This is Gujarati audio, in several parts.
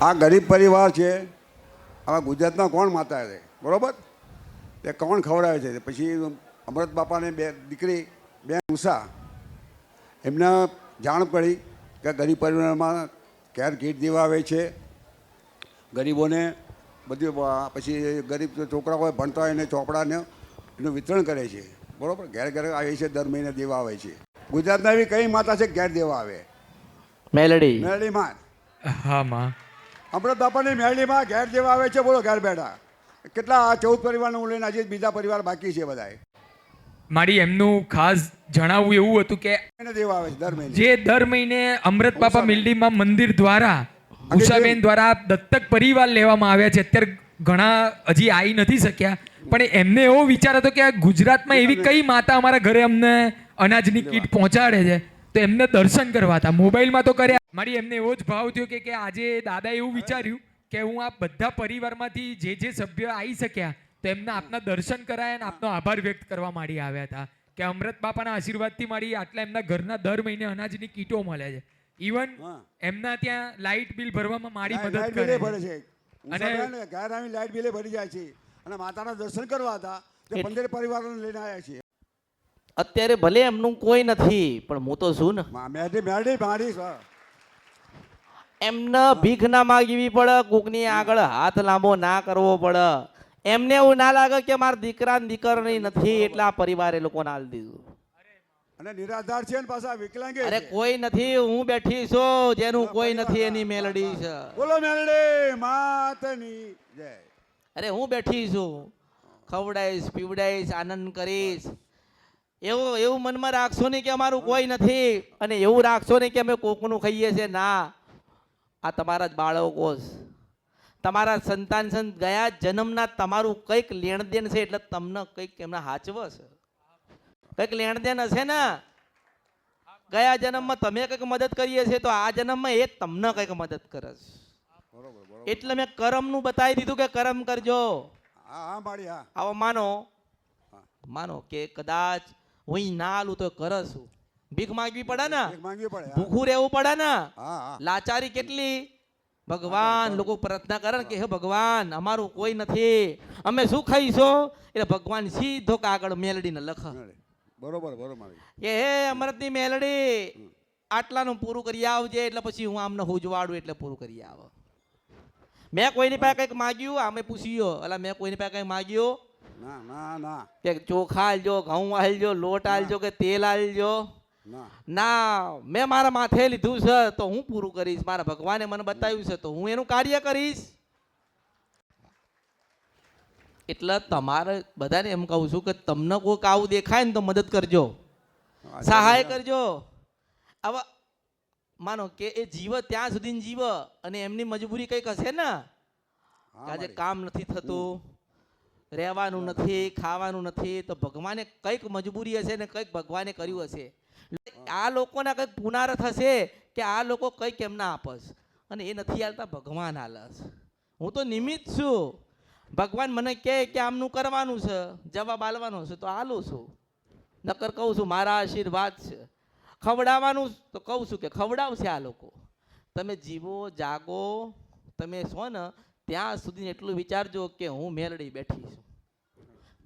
આ ગરીબ પરિવાર છે. આવા ગુજરાતના કોણ માતા છે? બરોબર? તે કોણ ખવડાવે છે? પછી અમૃત બાપાને બે દીકરી બે ઉષા એમને જાણ પડી કે ગરીબ પરિવારમાં કેર કીટ દેવા આવે છે. ગરીબોને બધું પછી ગરીબ છોકરા હોય ભણતા હોય એને ચોપડાને એનું વિતરણ કરે છે. બરોબર? ઘેર ઘેર આવે છે દર મહિને દેવા આવે છે. ગુજરાતના એવી કઈ માતા છે ઘેર દેવા આવે? મેલડી. મેરડીમાં હા માં. અમૃત બાપાની મેળીમાં ઘેર જેવા આવે છે બોલો ઘેર બેઠા. કેટલા આ ચૌદ પરિવારને હું લઈને આજે બીજા પરિવાર બાકી છે બધાએ મારી એમનું ખાસ જણાવવું એવું હતું કે દેવા આવે છે દર મહિને. જે દર મહિને અમૃત બાપા મિલડીમાં મંદિર દ્વારા ઉષાબેન દ્વારા દત્તક પરિવાર લેવામાં આવ્યા છે. અત્યારે ઘણા હજી આવી નથી શક્યા પણ એમને એવો વિચાર હતો કે આ ગુજરાતમાં એવી કઈ માતા અમારા ઘરે અમને અનાજની કીટ પહોંચાડે છે. તો એમને દર્શન કરવા હતા. મોબાઈલમાં તો કર્યા મારી એમને એવો જ ભાવ થયો કે કે આજે દાદા એવું વિચાર્યું કે હું આ બધા પરિવારમાંથી જે જે સભ્ય આવી શક્યા તો એમના આપના દર્શન કરાયા અને આપનો આભાર વ્યક્ત કરવા માંડી આવ્યા હતા કે અમૃત બાપાના આશીર્વાદથી મારી આટલા એમના ઘરના દર મહિને અનાજની કીટો મળે છે. ઇવન એમના ત્યાં લાઇટ બિલ ભરવામાં મારી મદદ કરે છે. ભરે છે અને- ઘર આવી લાઇટ બિલે ભરી જાય છે. અને માતાના દર્શન કરવા હતા તે પંદર પરિવારોને લઈને આવ્યા છીએ. અત્યારે ભલે એમનું કોઈ નથી પણ હું તો છું ને. મેડી મેરડી મારી સ- એમને ભીખ ના માગવી પડે કોકની આગળ હાથ લાંબો ના કરવો પડે. એમને એવું ના લાગે કે મારા દીકરા ને દીકરી નથી એટલે આ પરિવારે લોકોને હાલ દીધું. અને નિરાધાર છે ને પાછા વિકલાંગે અરે કોઈ નથી હું બેઠી છું જેનું કોઈ નથી એની મેલડી છે. બોલો મેરડી માતની જય. અરે હું બેઠી છું ખવડાઈશ પીવડાઈશ આનંદ કરીશ. એવું એવું મનમાં રાખશો નહીં કે અમારું કોઈ નથી અને એવું રાખશો નહીં કે અમે કોકનું ખાઈએ છીએ ના. આ તમારા જ બાળકો તમારા સંતાન સંત ગયા જન્મના તમારું કંઈક લેણદેન છે એટલે તમને કંઈક એમના હાચવ છે. કંઈક લેણદેન હશે ને? ગયા જન્મમાં તમે કંઈક મદદ કરીએ છીએ તો આ જન્મમાં એ તમને કંઈક મદદ કરે છે. એટલે મેં કરમનું બતાવી દીધું કે કરમ કરજો. આવો માનો. માનો કે કદાચ હું ના આલું તો કરશું ભીખ માંગવી પડે ને? માંગવી પડે ભૂખું રહેવું પડે ને? લાચારી કેટલી? ભગવાન લોકો પ્રાર્થના કરે કે હે ભગવાન અમારું કોઈ નથી. અમે શું ખાઈશું? એટલે ભગવાન સીધો કાગળ મેલડીને લખ. બરોબર બરોબર કે હે અમૃતની મેલડી આટલાનું પૂરું કરી આવજે એટલે પછી હું આમને હુજવાડું એટલે પૂરું કરી આવ. મેં કોઈની પાસે કંઈક માગ્યું? આમે પૂછ્યો. એટલે મેં કોઈની પાસે કંઈક માગ્યું? ના ના ના. કે ચોખા આલજો ઘઉં આલજો લોટ આલજો કે તેલ આલજો? ના. મેં મારા માથે લીધું છે તો હું પૂરું કરીશ. મારા ભગવાને મને બતાવ્યું છે તો હું એનું કાર્ય કરીશ. એટલે તમારે બધાને એમ કહું છું કે તમને કોઈક આવું દેખાય ને તો મદદ કરજો. સહાય કરજો. હવે માનો કે એ જીવ ત્યાં સુધી જીવ અને એમની મજબૂરી કંઈક હશે ને? આજે કામ નથી થતું રહેવાનું નથી ખાવાનું નથી તો ભગવાને કંઈક મજબૂરી હશે ને કંઈક ભગવાને કર્યું હશે. આ લોકોના કંઈક પુનાર થશે કે આ લોકો કંઈક એમના આપસ? અને એ નથી હાલતા, ભગવાન હાલસ. હું તો નિમિત્ત છું. ભગવાન મને કહે કે આમનું કરવાનું છે, જવાબ આલવાનો છે, તો આલું છું. નકર કહું છું, મારા આશીર્વાદ છે. ખવડાવવાનું તો કહું છું કે ખવડાવશે આ લોકો. તમે જીવો, જાગો, તમે છો ને, ત્યાં સુધી એટલું વિચારજો કે હું મેલડી બેઠી છું.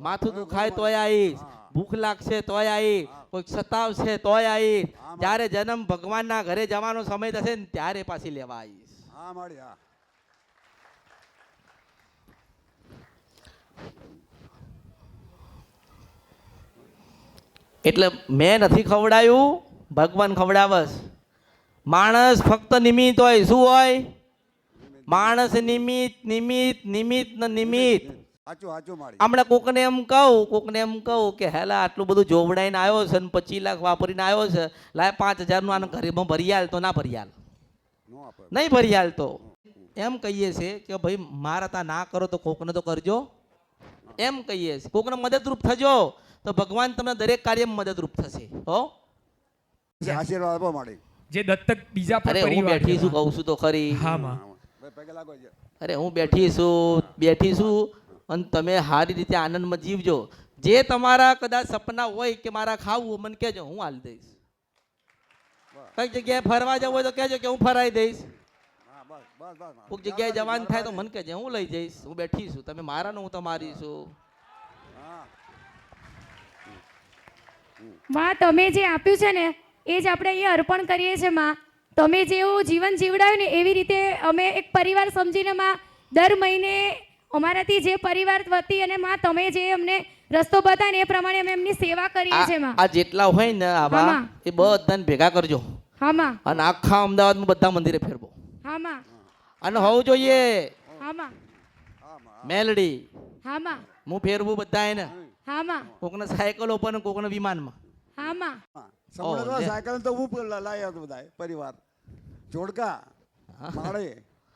માથું દુખાય તોય આવીશ. ભૂખ લાગશે તોય આવીશ. કોઈક સતાવશે તોય આવીશ. જ્યારે જન્મ ભગવાનના ઘરે જવાનો સમય થશે ને ત્યારે પાછી લેવા આવીશ. હા એટલે મેં નથી ખવડાયું ભગવાન ખવડાવસ માણસ ફક્ત નિમિત્ત હોય શું હોય? માણસ નિમિત્ત નિમિત્ત નિમિત્ત ને નિમિત્ત. સાચું સાચું મારી હમણાં કોકને એમ કહું કોકને એમ કહું કે હેલા આટલું બધું જોવડાઈને આવ્યો છે ને પચીસ લાખ વાપરીને આવ્યો છે લાય પાંચ હજારનું આને ગરીબમાં ભરી આલ તો ના ભરી આલ. નહીં ભરી આલ તો. એમ કહીએ છે કે ભાઈ મારા તા ના કરો તો કોકને તો કરજો. એમ કહીએ છીએ કોકને મદદરૂપ થજો તો ભગવાન તમને દરેક કાર્યમાં મદદરૂપ થશે. હો? આશીર્વાદ આપો મારે જે દત્તક બીજા અરે હું બેઠી છું. કહું છું તો ખરી. હા માં. ભાઈ પગે લાગો છે અરે હું બેઠી છું બેઠી છું. અને તમે સારી રીતે આનંદમાં જીવજો. જે તમારા કદાચ સપના હોય કે મારા ખાવું મને કહેજો હું હાલ દઈશ. કઈ જગ્યાએ ફરવા જવું હોય તો કહેજો કે હું ફરાઈ દઈશ. હા બસ બસ બસ બસ. કોઈક જગ્યાએ જવાનું થાય તો મને કહેજે હું લઈ જઈશ. હું બેઠી છું. તમે મારા ને હું તમારી છું. માં તમે જે આપ્યું છે ને એ જ આપણે અહીંયા અર્પણ કરીએ છીએ માં. તમે જેવું જીવન જીવડાવ્યું ને એવી રીતે અમે એક પરિવાર સમજીને માં દર મહિને અમારાથી જે પરિવાર વતી અને માં તમે જે અમને રસ્તો બતાવે એ પ્રમાણે અમે એમની સેવા કરીએ છીએ માં. આ જેટલા હોય ને આવા એ બધાને ભેગા કરજો. હા માં. અને આખા અમદાવાદમાં બધા મંદિરે ફેરવો. હા માં. અને હોવું જોઈએ. હા માં. મેલડી. હા માં. હું ફેરવું બધા એને હા માં. કોકને સાયકલ ઉપર ને કોકને વિમાનમાં. હા માં. સાયકલ તો હું લાયા હતો બધા પરિવાર. જોડકા. માળે.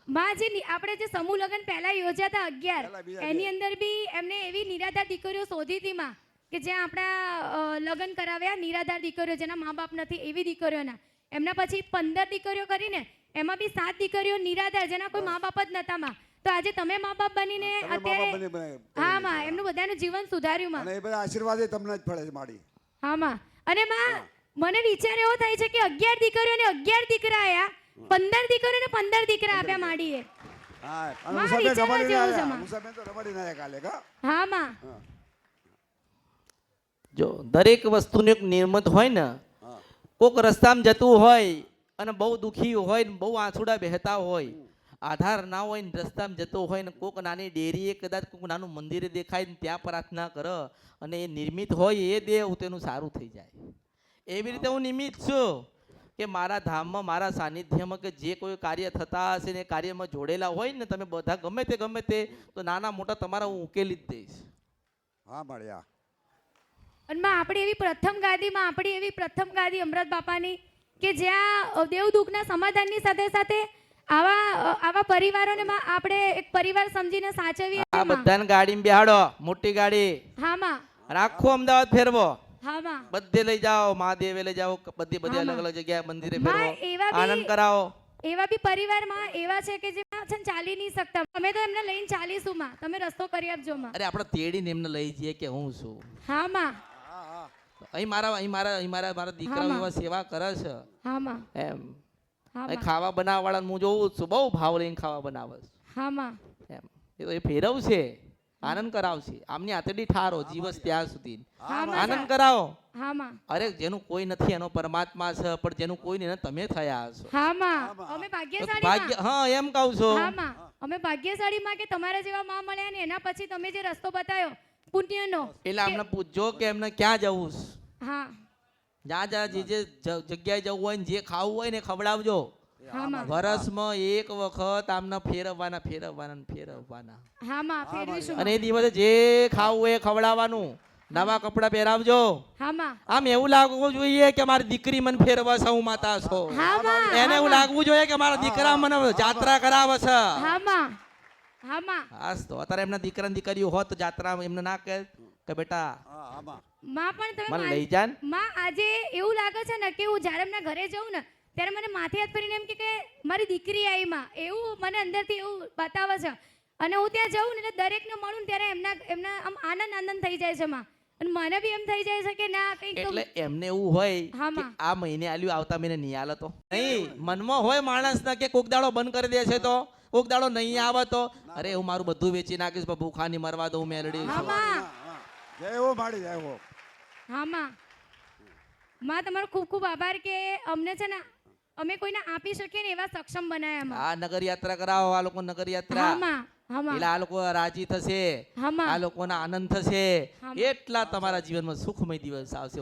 માં જે આપણે જે સમૂહ લગ્ન પહેલા યોજ્યા હતા અગિયાર એની અંદર બી એમને એવી નિરાધાર દીકરીઓ શોધી હતી માં કે જ્યાં આપણા લગ્ન કરાવ્યા નિરાધાર દીકરીઓ જેના મા બાપ નથી એવી દીકરીઓના. એમના પછી પંદર દીકરીઓ કરીને એમાં બી સાત દીકરીઓ નિરાધાર જેના કોઈ મા બાપ જ નતા માં. તો આજે તમે મા બાપ બનીને અત્યારે હા માં એમનું બધાનું જીવન સુધાર્યું માં. અને એ બધા આશીર્વાદ તમને જ ફળે છે માડી. હા માં. અને માં મને વિચાર એવો થાય છે કે અગિયાર દીકરીઓને અગિયાર દીકરા આયા પંદર દીકરીઓને પંદર દીકરા આપ્યા માડીએ. જો દરેક વસ્તુનું એક નિયમત હોય ને કોક રસ્તામાં જતું હોય અને બહુ દુખી હોય ને બહુ આંસુડા બહેતા હોય આધાર ના હોય ને રસ્તામાં જતો હોય ને કોક નાની ડેરીએ કદાચ કોક નાનું મંદિરે દેખાય ને ત્યાં પ્રાર્થના કરે અને એ નિર્મિત હોય એ દેવ તેનું સારું થઈ જાય. એવી રીતે હું નિમિત્ત છું. કે મારા ધામમાં મારા સાનિધ્યમાં કે જે કોઈ કાર્ય થતા હશે ને કાર્યમાં જોડેલા હોય ને તમે બધા ગમે તે ગમે તે તો નાના મોટા તમારા હું ઉકેલી જ દઈશ. હા મળ્યા. અને આપણી એવી પ્રથમ ગાદીમાં આપણી એવી પ્રથમ ગાદી અમરત બાપાની કે જ્યાં દેવ દુઃખના સમાધાનની સાથે સાથે આવા આવા પરિવારોને માં આપણે એક પરિવાર સમજીને સાચવીએ આ. બધાને ગાડીમાં બેહાડો મોટી ગાડી. હા માં. રાખો અમદાવાદ ફેરવો. બધે લઈ જાઓ મહાદેવે લઈ જાઓ બધી બધી અલગ અલગ જગ્યાએ મંદિરે ફેરવો. આનંદ કરાવો. એવા બી પરિવારમાં એવા છે કે જે છે ચાલી નહીં શકતા. અમે તો એમને લઈને ચાલીશું માં તમે રસ્તો કરી આપજો માં. અરે આપણે તેડીને એમને લઈ જઈએ કે હું છું? હા માં. અહીં મારા અહીં મારા અહીં મારા મારા દીકરાઓ એવા સેવા કરે છે. હા માં. એમ. હા ખાવા બનાવવાળાને હું જોઉં છું. બહુ ભાવ લઈને ખાવા બનાવે છે. હા માં. એમ. એ તો એ ફેરવશે. આનંદ કરાવશે. આમની આતડી ઠારો જીવસ ત્યાં સુધી. આનંદ કરાવો. અરે જેનું કોઈ નથી એનો પરમાત્મા છે પણ જેનું કોઈ નહીં તમે થયા છો હા માં માં. અમે ભાગ્યશાળી ભાગ્ય હા એમ કહું છો. અમે ભાગ્યશાળી માં કે તમારા જેવા માં મળ્યા ને એના પછી તમે જે રસ્તો બતાવ્યો પુણ્યનો એટલે અમને પૂછજો કે એમને ક્યાં જવું હા. જ્યાં જ્યાં જે જે જગ્યાએ જવું હોય ને જે ખાવું હોય ને ખવડાવજો. હા માં વરસમાં એક વખત આમના ફેરવવાના ફેરવવાના ફેરવવાના. હા માં ફેરવીશું. અને એ દિવસે જે ખાવું એ ખવડાવવાનું. નવા કપડા પહેરાવજો. હા માં આમ એવું લાગવું જોઈએ કે મારી દીકરી મને ફેરવે હું માતા છો. હા માં એને એવું લાગવું જોઈએ કે મારા દીકરા મને જાત્રા કરાવે છે. હા માં હા માં હાસ તો અત્યારે એમના દીકરા ને દીકરીઓ હોત તો જાત્રા એમને ના કહે કે બેટા હા માં પણ તમે મને લઈ જાન. માં આજે એવું લાગે છે ને કે હું જ્યારે એમના ઘરે જઉં ને ત્યારે મને માથે હાથ ફરીને એમ કે કે મારી દીકરી આવી માં. એવું મને અંદરથી એવું બતાવે છે. અને હું ત્યાં જઉં ને એટલે દરેકને મળું ને ત્યારે એમના એમના આમ આનંદ આનંદ થઈ જાય છે માં. અને મને બી એમ થઈ જાય છે કે ના કંઈક એટલે એમને એવું હોય કે આ મહિને આલ્યું આવતા મહિને નહીં આલે તો. નહીં મનમાં હોય માણસના કે કોક દાડો બંધ કરી દે છે તો. કોક દાડો નહીં આવે તો. અરે હું મારું બધું વેચી નાખીશ ભૂખા નહીં મરવા દઉં મેલડી. હા માં. હા જય માડી જય હો. હા માં. માં તમારો ખૂબ ખૂબ આભાર કે અમને છે ને અમે કોઈને આપી શકીએ ને એવા સક્ષમ બનાવ્યા આ નગર યાત્રા કરાવો આ લોકો નગર યાત્રા એટલે આ લોકો રાજી થશે. આ લોકોના આનંદ થશે. એટલા તમારા જીવનમાં સુખમય દિવસ આવશે.